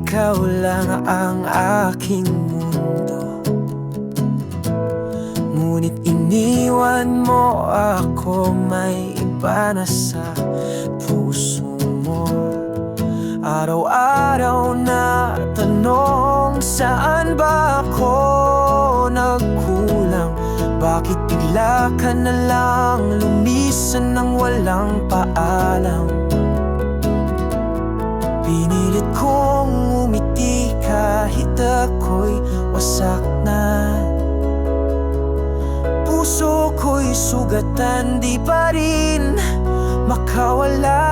ikaw lang ang aking mundo Ngunit iniwan mo ako May iba na sa puso mo Araw-araw na tanong Saan ba ako nagkulang? Bakit bigla ka na lang Lumisan ng walang paalam? Wasak Puso ko'y sugatan, di pa rin makawala.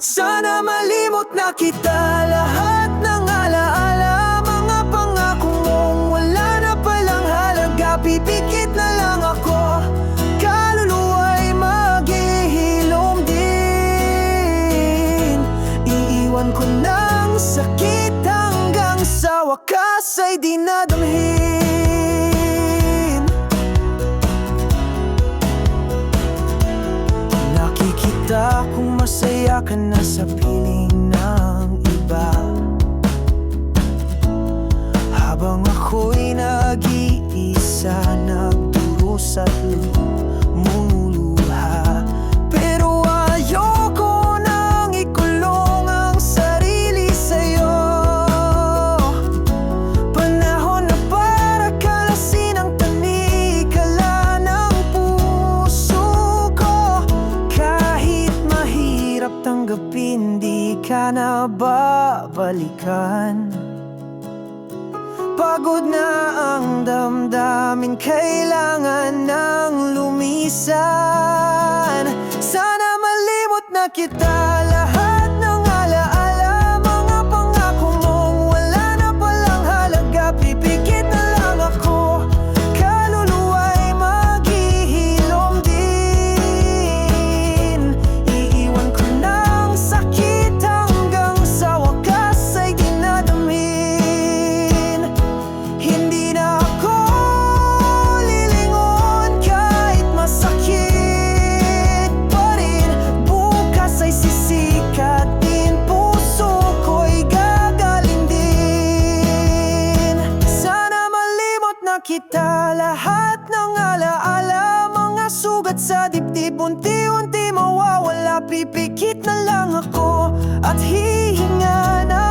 Sana malimot na kita lahat ng alaala. Mga pangako mong wala na palang halaga Pipikit na lang ako. Kaluluwa'y maghihilom din. Iiwan ko ng sakit hanggang sa wakas ay dinadamhin Nakikita kong masaya ka na sa piling ng iba. Habang ako'y nag-iisa Nagdurusa't lumuluha ka na babalikan Pagod na ang damdamin, kailangan ng lumisan. Sana malimot na kita kita lahat ng alaala. Mga sugat sa dibdib, unti-unti mawawala. Pipikit na lang ako at hihinga na